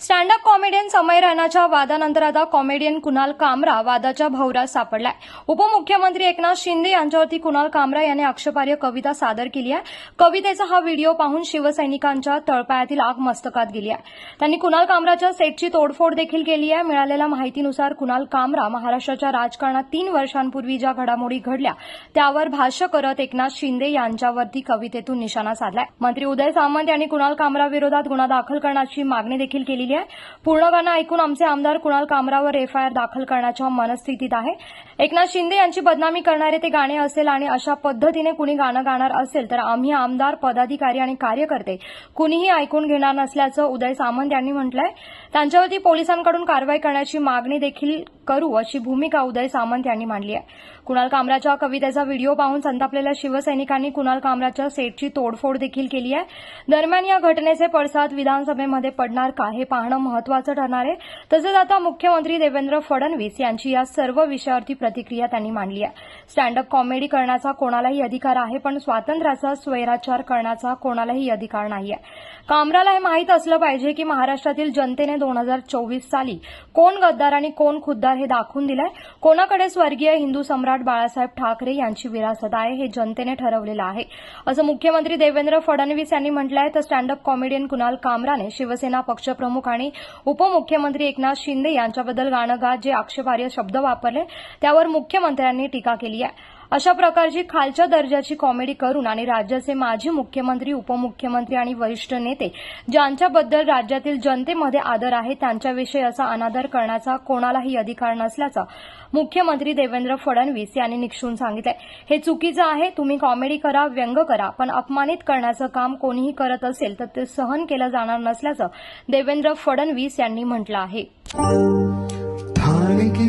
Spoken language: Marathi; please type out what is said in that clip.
स्टँडअप कॉमेडियन समय राणाच्या वादानंतर आता कॉमेडियन कुणाल कामरा वादाच्या भवरात सापडलाय. उपमुख्यमंत्री एकनाथ शिंदे यांच्यावरती कुणाल कामरा यांनी आक्षेपार्ह कविता सादर केली आहे. कवितेचा हा व्हिडिओ पाहून शिवसैनिकांच्या तळपायातील आग मस्तकात गेली आहे. त्यांनी कुणाल कामराच्या सेटची तोडफोड देखील केली आहे. मिळालेल्या माहितीनुसार कुणाल कामरा महाराष्ट्राच्या राजकारणात तीन वर्षांपूर्वी ज्या घडामोडी घडल्या त्यावर भाष्य करत एकनाथ शिंदे यांच्यावरती कवितेतून निशाणा साधलाय. मंत्री उदय सामंत यांनी कुणाल कामरा विरोधात गुन्हा दाखल करण्याची मागणी देखील केली केलेली आहे. पूर्ण गाणं ऐकून आमचे आमदार कुणाल कामरावर एफआयआर दाखल करण्याच्या मनस्थितीत आहे. एकनाथ शिंदे यांची बदनामी करणारे ते गाणे असेल आणि अशा पद्धतीने कुणी गाणं गाणार असेल तर आम्ही आमदार पदाधिकारी आणि कार्यकर्ते कुणीही ऐकून घेणार नसल्याचं उदय सामंत यांनी म्हटलंय. त्यांच्यावरती पोलिसांकडून कारवाई करण्याची मागणी देखील करू अशी भूमिका उदय सामंत यांनी मांडली आहे. कुणाल कामराच्या कवितेचा व्हिडिओ पाहून संतापलेल्या शिवसैनिकांनी कुणाल कामराच्या सेटची तोडफोड देखील केली आहे. दरम्यान या घटनेचे पडसाद विधानसभेमध्ये पडणार का हे पाहणं महत्वाचं ठरणार आहे. तसंच आता मुख्यमंत्री देवेंद्र फडणवीस यांची या सर्व विषयावरती प्रतिक्रिया त्यांनी मांडली आहे. स्टँडअप कॉमेडी करण्याचा कोणालाही अधिकार आहे पण स्वातंत्र्याचा स्वैराचार करण्याचा कोणालाही अधिकार नाही आहे. कामराला हे माहीत असलं पाहिजे की महाराष्ट्रातील जनतेने दोन हजार चोवीस साली कोण गद्दार आणि कोण खुद्दार हे दाखवून दिलंय? कोणाकडे स्वर्गीय हिंदू सम्राट बाळासाहेब ठाकरे यांची विरासत आहे हे जनतेने ठरवलेलं आहे. असं मुख्यमंत्री देवेंद्र फडणवीस यांनी म्हटलं आहे तर स्टँडअप कॉमेडियन कुणाल कामराने शिवसेना पक्षप्रमुख आणि उपमुख्यमंत्री एकनाथ शिंदे यांच्याबद्दल गाणं गात जे आक्षेपार्ह शब्द वापरले त्यावर मुख्यमंत्र्यांनी टीका केली आहे. अशा प्रकारची खालच्या दर्जाची कॉमेडी करून आणि राज्याचे माजी मुख्यमंत्री उपमुख्यमंत्री आणि वरिष्ठ नेते ज्यांच्याबद्दल राज्यातील जनतेमध्ये आदर आहे त्यांच्याविषयी असा अनादर करण्याचा कोणालाही अधिकार नसल्याचं मुख्यमंत्री देवेंद्र फडणवीस यांनी निक्षून सांगितलंय. हे चुकीचं आहे तुम्ही कॉमेडी करा व्यंग करा पण अपमानित करण्याचं काम कोणीही करत असेल तर ते सहन केलं जाणार नसल्याचं देवेंद्र फडणवीस यांनी म्हटलं आहे. की